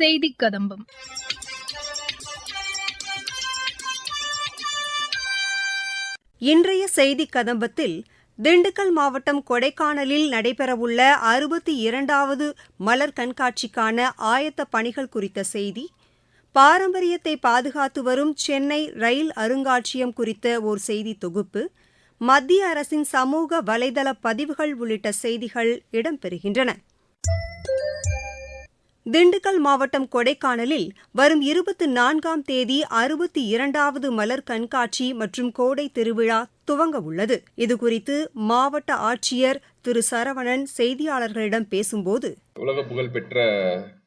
செய்தி கதம்பம். இன்றைய செய்தி கதம்பத்தில் திண்டுக்கல் மாவட்டம் கொடைக்கானலில் நடைபெறவுள்ள அறுபத்தி இரண்டாவது மலர் கண்காட்சிக்கான ஆயத்த பணிகள் குறித்த செய்தி பாரம்பரியத்தை பாதுகாத்து வரும் சென்னை ரயில் அருங்காட்சியகம் குறித்த ஓர் செய்தி தொகுப்பு மத்திய அரசின் சமூக வலைதள பதிவுகள் உள்ளிட்ட செய்திகள் இடம்பெறுகின்றன. திண்டுக்கல் மாவட்டம் கொடைக்கானலில் வரும் இருபத்தி நான்காம் தேதி அறுபத்தி இரண்டாவது மலர் கண்காட்சி மற்றும் கோடை திருவிழா துவங்க உள்ளது. இதுகுறித்து மாவட்ட ஆட்சியர் திரு சரவணன் செய்தியாளர்களிடம் பேசும்போது உலக புகழ்பெற்ற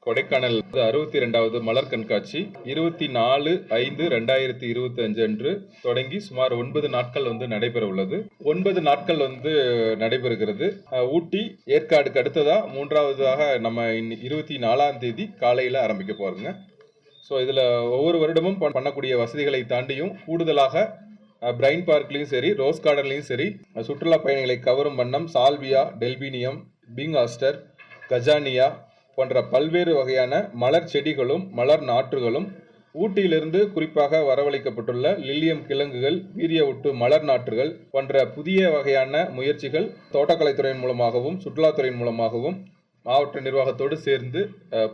கொடைக்கானல் அறுபத்தி இரண்டாவது மலர் கண்காட்சி இருபத்தி நாலு ஐந்து ரெண்டாயிரத்தி இருபத்தி அஞ்சு அன்று தொடங்கி சுமார் ஒன்பது நாட்கள் வந்து நடைபெற உள்ளது. ஒன்பது நாட்கள் வந்து நடைபெறுகிறது. ஊட்டி ஏற்காடுக்கு அடுத்ததா மூன்றாவதாக நம்ம இருபத்தி நாலாம் தேதி காலையில் ஆரம்பிக்க போறோங்க. ஸோ இதில் ஒவ்வொரு வருடமும் பண்ணக்கூடிய வசதிகளை தாண்டியும் கூடுதலாக பிரைன் பார்க்லையும் சரி ரோஸ் கார்டன்லையும் சரி சுற்றுலா பயணிகளை கவரும் வண்ணம் salvia delphinium pink aster gazania போன்ற பல்வேறு வகையான மலர் செடிகளும் மலர் நாற்றுகளும் ஊட்டியிலிருந்து குறிப்பாக வரவழைக்கப்பட்டுள்ள லில்லியம் கிழங்குகள் வீரிய ஒட்டு மலர் நாற்றுகள் போன்ற புதிய வகையான முயற்சிகள் தோட்டக்கலைத்துறையின் மூலமாகவும் சுற்றுலாத்துறையின் மூலமாகவும் மாவட்ட நிர்வாகத்தோடு சேர்ந்து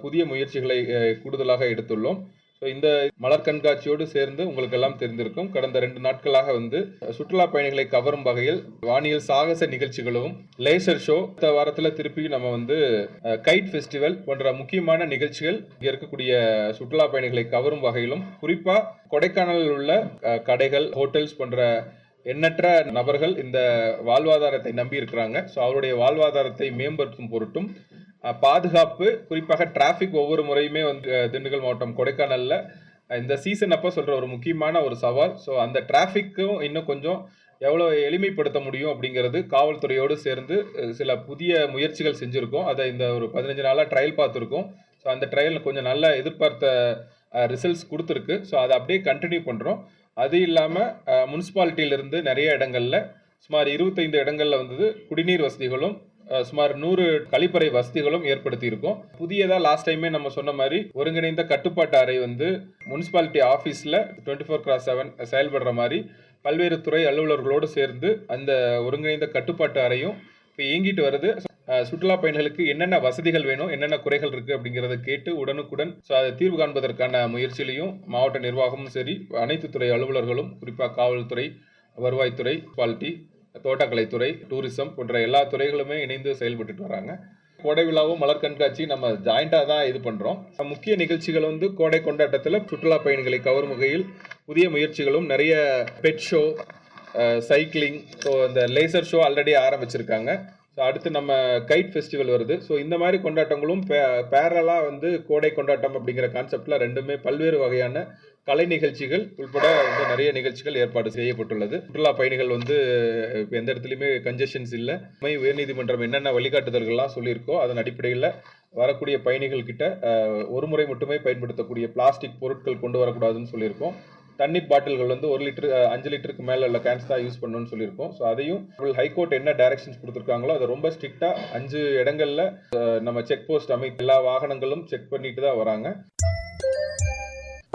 புதிய முயற்சிகளை கூடுதலாக எடுத்துள்ளோம். ஸோ இந்த மலர் கண்காட்சியோடு சேர்ந்து உங்களுக்கு எல்லாம் தெரிந்திருக்கும். கடந்த ரெண்டு நாட்களாக வந்து சுற்றுலா பயணிகளை கவரும் வகையில் வானியல் சாகச நிகழ்ச்சிகளும் லேசர் ஷோ இந்த வாரத்தில் திருப்பி நம்ம வந்து கைட் ஃபெஸ்டிவல் போன்ற முக்கியமான நிகழ்ச்சிகள் இங்கே இருக்கக்கூடிய சுற்றுலா பயணிகளை கவரும் வகையிலும் குறிப்பாக கொடைக்கானலில் உள்ள கடைகள் ஹோட்டல்ஸ் போன்ற எண்ணற்ற நபர்கள் இந்த வாழ்வாதாரத்தை நம்பி இருக்கிறாங்க ஸோ அவருடைய வாழ்வாதாரத்தை மேம்படுத்தும் பொருட்டும் பாதுகாப்பு குறிப்பாக டிராஃபிக் ஒவ்வொரு முறையுமே வந்து திண்டுக்கல் மாவட்டம் கொடைக்கானலில் இந்த சீசன் அப்போ சொல்கிற ஒரு முக்கியமான ஒரு சவால். ஸோ அந்த டிராஃபிக்கும் இன்னும் கொஞ்சம் எவ்வளோ எளிமைப்படுத்த முடியும் அப்படிங்கிறது காவல்துறையோடு சேர்ந்து சில புதிய முயற்சிகள் செஞ்சுருக்கோம். அதை இந்த ஒரு பதினஞ்சு நாளாக ட்ரையல் பார்த்துருக்கோம். ஸோ அந்த ட்ரையல் கொஞ்சம் நல்ல எதிர்பார்த்த ரிசல்ட்ஸ் கொடுத்துருக்கு. ஸோ அதை அப்படியே கண்டினியூ பண்ணுறோம் அது இல்லாமல் முனிசிபாலிட்டியிலிருந்து நிறைய இடங்களில் சுமார் இருபத்தைந்து இடங்களில் வந்தது குடிநீர் வசதிகளும் சுமார் நூறு கழிப்பறை வசதிகளும் ஏற்படுத்தி இருக்கோம் புதியதா லாஸ்ட் டைமே நம்ம சொன்ன மாதிரி ஒருங்கிணைந்த கட்டுப்பாட்டு அறை வந்து முனிசிபாலிட்டி ஆஃபீஸில் டுவெண்ட்டி ஃபோர் கிராஸ் செவன் செயல்படுற மாதிரி பல்வேறு துறை அலுவலர்களோடு சேர்ந்து அந்த ஒருங்கிணைந்த கட்டுப்பாட்டு அறையும் இப்போ இயங்கிட்டு வருது. சுற்றுலா பயணிகளுக்கு என்னென்ன வசதிகள் வேணும் என்னென்ன குறைகள் இருக்குது அப்படிங்கிறத கேட்டு உடனுக்குடன் ஸோ அதை தீர்வு காண்பதற்கான முயற்சியிலையும் மாவட்ட நிர்வாகமும் சரி அனைத்து துறை அலுவலர்களும் குறிப்பாக காவல்துறை வருவாய்த்துறை குவாலிட்டி தோட்டக்கலைத்துறை டூரிசம் போன்ற எல்லா துறைகளுமே இணைந்து செயல்பட்டுட்டு வராங்க. கோடை விழாவும் மலர் கண்காட்சி நம்ம ஜாயிண்டாக தான் இது பண்ணுறோம் முக்கிய நிகழ்ச்சிகள் வந்து கோடை கொண்டாட்டத்தில் சுற்றுலா பயணிகளை கவரும் வகையில் புதிய முயற்சிகளும் நிறைய பெட் ஷோ சைக்கிளிங் ஸோ இந்த லேசர் ஷோ ஆல்ரெடி ஆரம்பிச்சிருக்காங்க. ஸோ அடுத்து நம்ம கைட் ஃபெஸ்டிவல் வருது. ஸோ இந்த மாதிரி கொண்டாட்டங்களும் பேரலாக வந்து கோடை கொண்டாட்டம் அப்படிங்கிற கான்செப்டில் ரெண்டுமே பல்வேறு வகையான கலை நிகழ்ச்சிகள் உள்பட வந்து நிறைய நிகழ்ச்சிகள் ஏற்பாடு செய்யப்பட்டுள்ளது. சுற்றுலா பயணிகள் வந்து இப்போ எந்த இடத்துலையுமே கன்ஜெஷன்ஸ் இல்லை. மை உயர்நீதிமன்றம் என்னென்ன வழிகாட்டுதல்கள்லாம் சொல்லியிருக்கோ அதன் அடிப்படையில் வரக்கூடிய பயணிகள் கிட்ட ஒரு முறை மட்டுமே பயன்படுத்தக்கூடிய பிளாஸ்டிக் பொருட்கள் கொண்டு வரக்கூடாதுன்னு சொல்லியிருக்கோம். தண்ணீர் பாட்டில்கள் வந்து ஒரு லிட்டர் அஞ்சு லிட்டருக்கு மேலே உள்ள கேன்ஸ் தான் யூஸ் பண்ணணும்னு சொல்லியிருக்கோம். ஸோ அதையும் ஹைகோர்ட் என்ன டைரக்ஷன்ஸ் கொடுத்துருக்காங்களோ அதை ரொம்ப ஸ்ட்ரிக்டாக அஞ்சு இடங்களில் நம்ம செக் போஸ்ட் அமைத்து எல்லா வாகனங்களும் செக் பண்ணிட்டு தான் வராங்க.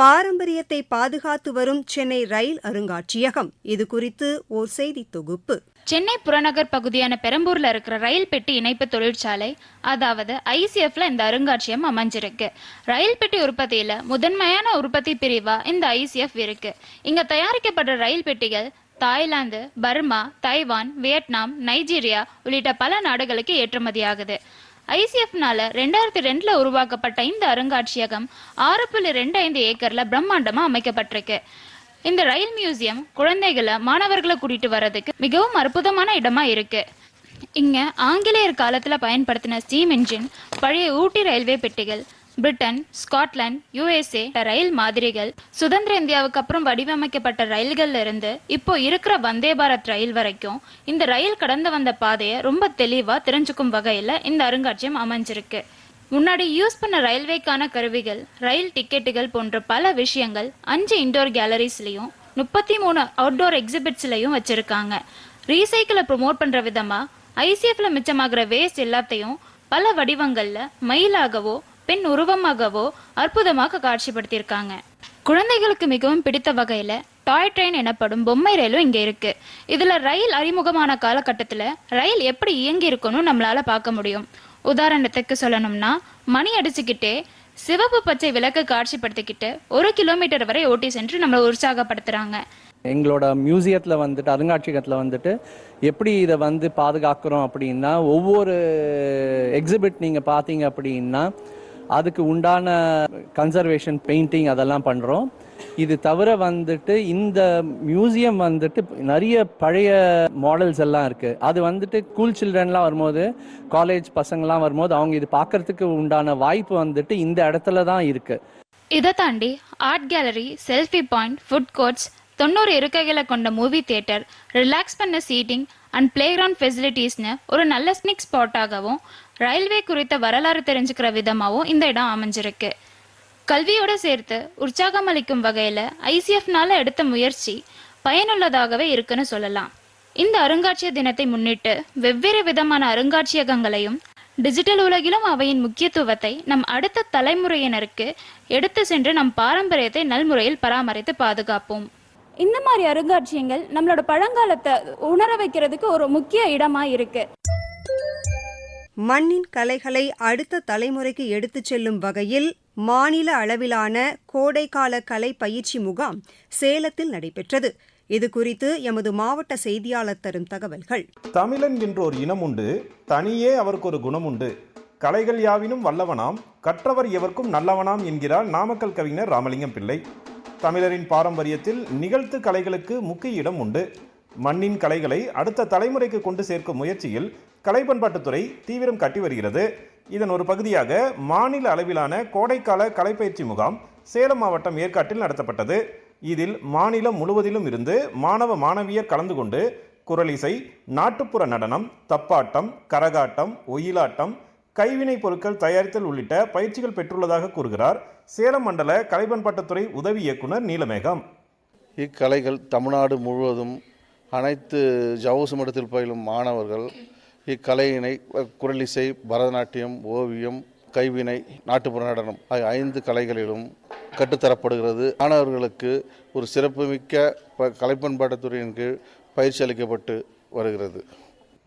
பாரம்பரியத்தை பாதுகாத்து வரும் சென்னை ரயில் அருங்காட்சியகம். இது குறித்து ஓர் செய்தி தொகுப்பு. சென்னை புறநகர் பகுதியான பெரம்பூர்ல இருக்கிற ரயில் பெட்டி இணைப்பு தொழிற்சாலை அதாவது ஐசிஎஃப்ல இந்த அருங்காட்சியகம் அமைஞ்சிருக்கு. ரயில் பெட்டி உற்பத்தியில முதன்மையான உற்பத்தி பிரிவா இந்த ஐசிஎஃப் இருக்கு. இங்க தயாரிக்கப்படுற ரயில் பெட்டிகள் Thailand Burma Taiwan Vietnam Nigeria உள்ளிட்ட பல நாடுகளுக்கு ஏற்றுமதியாகுது ஐசிஎஃப்னால ரெண்டாயிரத்தி ரெண்டுல உருவாக்கப்பட்ட இந்த அருங்காட்சியகம் ஆறு புள்ளி ரெண்டு ஐந்து ஏக்கர்ல பிரம்மாண்டமா அமைக்கப்பட்டிருக்கு. இந்த ரயில் மியூசியம் குழந்தைகளை மாணவர்களை கூட்டிட்டு வர்றதுக்கு மிகவும் அற்புதமான இடமா இருக்கு. இங்க ஆங்கிலேயர் காலத்துல பயன்படுத்தின ஸ்டீம் இன்ஜின் பழைய ஊட்டி ரயில்வே பெட்டிகள் பிரிட்டன் ஸ்காட்லாந்து யுஎஸ்ஏ ரயில் மாதிரிகள் சுதந்திர இந்தியாவுக்கு அப்புறம் வடிவமைக்கப்பட்ட ரயில்கள்ல இருந்து இப்போ இருக்கிற வந்தே பாரத் ரயில் வரைக்கும் இந்த ரயில் கடந்து வந்த பாதையை ரொம்ப தெளிவா தெரிஞ்சுக்கும் வகையில இந்த அருங்காட்சியகம் அமைஞ்சிருக்கு. முன்னாடி யூஸ் பண்ண ரயில்வேக்கான கருவிகள் ரயில் டிக்கெட்டுகள் போன்ற பல விஷயங்கள் அஞ்சு இன்டோர் கேலரிஸ்லையும் முப்பத்தி மூணு அவுட்டோர் எக்ஸிபிட்ஸ்லையும் வச்சிருக்காங்க. ரீசைக்கிளை ப்ரொமோட் பண்ற விதமா ஐசிஎஃப்ல மிச்சமாகிற வேஸ்ட் எல்லாத்தையும் பல வடிவங்கள்ல மயிலாகவோ பெண் உருவமாகவோ அற்புதமாக காட்சிப்படுத்தியிருக்காங்க. குழந்தைகளுக்கு மிகவும் பிடித்த வகையில டாய் ட்ரெயின் எனப்படும் பொம்மை ரயிலும் இங்க இருக்கு. இதுல ரயில் அறிமுகமான காலகட்டத்துல ரயில் எப்படி இயங்கி இருக்கணும் நம்மளால பார்க்க முடியும். உதாரணத்துக்கு சொல்லணும்னா மணி அடிச்சுக்கிட்டே சிவப்பு பச்சை விளக்கு காட்சிப்படுத்திக்கிட்டு ஒரு கிலோமீட்டர் வரை ஓட்டி சென்று நம்மளை உற்சாகப்படுத்துறாங்க. எங்களோட மியூசியத்தில் வந்துட்டு அருங்காட்சியகத்தில் வந்துட்டு எப்படி இதை வந்து பாதுகாக்கிறோம் அப்படின்னா ஒவ்வொரு எக்ஸிபிட் நீங்கள் பார்த்தீங்க அப்படின்னா அதுக்கு உண்டான கன்சர்வேஷன் பெயிண்டிங் அதெல்லாம் பண்ணுறோம் இது தவிர வந்துட்டு இந்த மியூசியம் வந்துட்டு நிறைய பழைய மாடல்ஸ் எல்லாம் இருக்கு. அது வந்துட்டு கூல் சில்ட்ரன்லாம் வரும்போது காலேஜ் பசங்கள்லாம் வரும்போது அவங்க இது பார்க்கறதுக்கு உண்டான வாய்ப்பு வந்துட்டு இந்த இடத்துல தான் இருக்கு. இதை தாண்டி art gallery selfie point food courts தொண்ணூறு இருக்கைகளை கொண்ட மூவி தியேட்டர் ரிலாக்ஸ் பண்ண சீட்டிங் அண்ட் பிளே கிரவுண்ட் ஃபெசிலிட்டிஸ்னு ஒரு நல்ல ஸ்னிக் ஸ்பாட்டாகவும் ரயில்வே குறித்த வரலாறு தெரிஞ்சுக்கிற விதமாகவும் இந்த இடம் அமைஞ்சிருக்கு. கல்வியோட சேர்த்து உற்சாகம் அளிக்கும் வகையில் ஐசிஎஃப்னால எடுத்த முயற்சி பயனுள்ளதாகவே இருக்குன்னு சொல்லலாம். இந்த அருங்காட்சியக தினத்தை முன்னிட்டு வெவ்வேறு விதமான அருங்காட்சியகங்களையும் டிஜிட்டல் உலகிலும் அவையின் முக்கியத்துவத்தை நம் அடுத்த தலைமுறையினருக்கு எடுத்து சென்று நம் பாரம்பரியத்தை நல்முறையில் பராமரித்து பாதுகாப்போம். இந்த மாதிரி அருங்காட்சியங்கள் நம்மளோட பழங்காலத்தை உணர வைக்கிறதுக்கு ஒரு முக்கிய இடமா இருக்கு. மண்ணின் கலைகளை அடுத்த தலைமுறைக்கு எடுத்துச் செல்லும் வகையில் மாநில அளவிலான கோடைக்கால கலை பயிற்சி முகாம் சேலத்தில் நடைபெற்றது. இது குறித்து எமது மாவட்ட செய்தியாளர் தரும் தகவல்கள். தமிழன் என்றோர் இனம் உண்டு தனியே அவருக்கு ஒரு குணம் உண்டு. கலைகள் யாவினும் வல்லவனாம் கற்றவர் எவர்க்கும் நல்லவனாம் என்கிறார் நாமக்கல் கவிஞர் ராமலிங்கம் பிள்ளை. தமிழரின் பாரம்பரியத்தில் நிகழ்த்து கலைகளுக்கு முக்கிய இடம் உண்டு. மண்ணின் கலைகளை அடுத்த தலைமுறைக்கு கொண்டு சேர்க்கும் முயற்சியில் கலை பண்பாட்டுத்துறை தீவிரம் காட்டி வருகிறது. இதன் ஒரு பகுதியாக மாநில அளவிலான கோடைக்கால கலைப்பயிற்சி முகாம் சேலம் மாவட்டம் ஏற்காட்டில் நடத்தப்பட்டது. இதில் மாநிலம் முழுவதிலும் இருந்து மாணவ மாணவியர் கலந்து கொண்டு குரலிசை நாட்டுப்புற நடனம் தப்பாட்டம் கரகாட்டம் ஒயிலாட்டம் கைவினைப் பொருட்கள் தயாரித்தல் உள்ளிட்ட பயிற்சிகள் பெற்றுள்ளதாக கூறுகிறார் சேலம் மண்டல கலைபண்பாட்டுத்துறை உதவி இயக்குனர் நீலமேகம். இக்கலைகள் தமிழ்நாடு முழுவதும் அனைத்து ஜவுசு மடத்தில் பயிலும் மாணவர்கள் இக்கலையினை குரலிசை பரதநாட்டியம் ஓவியம் கைவினை நாட்டுப்புற நடனம் ஆகிய ஐந்து கலைகளிலும் கற்றுத்தரப்படுகிறது மாணவர்களுக்கு ஒரு சிறப்புமிக்க ப- கலைப்பண்பாட்டுத்துறையின் கீழ் பயிற்சி அளிக்கப்பட்டு வருகிறது.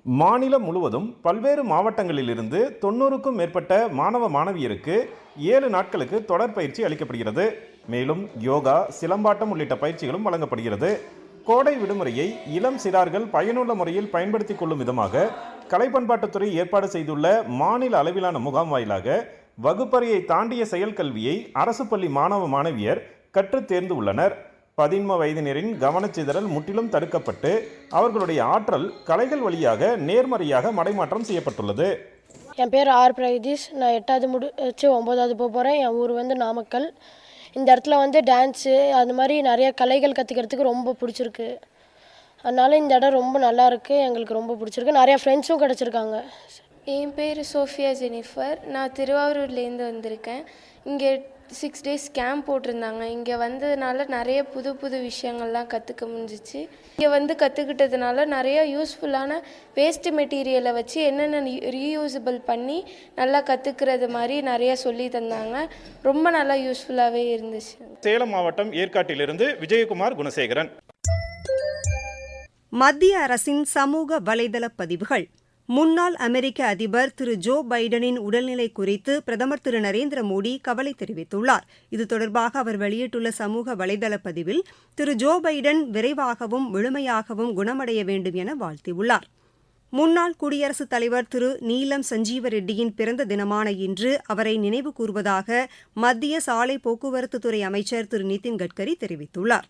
மாநிலம் முழுவதும் பல்வேறு மாவட்டங்களிலிருந்து தொண்ணூறுக்கும் மேற்பட்ட மாணவ மாணவியருக்கு ஏழு நாட்களுக்கு தொடர் பயிற்சி அளிக்கப்படுகிறது. மேலும் யோகா சிலம்பாட்டம் உள்ளிட்ட பயிற்சிகளும் வழங்கப்படுகிறது. கோடை விடுமுறையை இளம் சிறார்கள் பயனுள்ள முறையில் பயன்படுத்திக் கொள்ளும் விதமாக கலைப்பண்பாட்டுத்துறை ஏற்பாடு செய்துள்ள மாநில அளவிலான முகாம் வாயிலாக வகுப்பறையை தாண்டிய செயல்கல்வியை அரசு பள்ளி மாணவ மாணவியர் கற்றுத் தேர்ந்து உள்ளனர். பதின்ம வயதினரின் கவனச்சிதறல் முற்றிலும் தடுக்கப்பட்டு அவர்களுடைய ஆற்றல் கலைகள் வழியாக நேர்மறையாக மடைமாற்றம் செய்யப்பட்டுள்ளது. என் பேர் ஆர். பிரகதீஷ். நான் எட்டாவது முடிச்சு ஒம்பதாவது போக போகிறேன் என் ஊர் வந்து நாமக்கல். இந்த இடத்துல வந்து டான்ஸு அது மாதிரி நிறைய கலைகள் கற்றுக்கிறதுக்கு ரொம்ப பிடிச்சிருக்கு. அதனால இந்த இடம் ரொம்ப நல்லா இருக்கு எங்களுக்கு ரொம்ப பிடிச்சிருக்கு. நிறைய ஃப்ரெண்ட்ஸும் கிடச்சிருக்காங்க. என் பேர் சோஃபியா ஜெனிஃபர். நான் திருவாரூர்லேருந்து வந்திருக்கேன். இங்கே சிக்ஸ் டேஸ் கேம்ப் போட்டிருந்தாங்க. இங்கே வந்ததுனால நிறைய புது புது விஷயங்கள்லாம் கற்றுக்க முடிஞ்சிச்சு. இங்கே வந்து கற்றுக்கிட்டதுனால நிறைய யூஸ்ஃபுல்லான வேஸ்ட் மெட்டீரியலை வச்சு என்னென்ன ரீயூசபிள் பண்ணி நல்லா கற்றுக்கிறது மாதிரி நிறைய சொல்லி தந்தாங்க. ரொம்ப நல்லா யூஸ்ஃபுல்லாகவே இருந்துச்சு. சேலம் மாவட்டம் ஏற்காட்டிலிருந்து விஜயகுமார் குணசேகரன். மத்திய அரசின் சமூக வலைதள பதிவுகள். முன்னாள் அமெரிக்க அதிபர் திரு ஜோ பைடனின் உடல்நிலை குறித்து பிரதமர் திரு நரேந்திர மோடி கவலை தெரிவித்துள்ளார். இது தொடர்பாக அவர் வெளியிட்டுள்ள சமூக வலைதள பதிவில் திரு ஜோ பைடன் விரைவாகவும் முழுமையாகவும் குணமடைய வேண்டும் என வாழ்த்தியுள்ளார். முன்னாள் குடியரசுத் தலைவர் திரு நீலம் சஞ்சீவ ரெட்டியின் பிறந்த தினமான இன்று அவரை நினைவு கூர்வதாக மத்திய சாலை போக்குவரத்துத்துறை அமைச்சர் திரு நிதின் கட்கரி தெரிவித்துள்ளார்.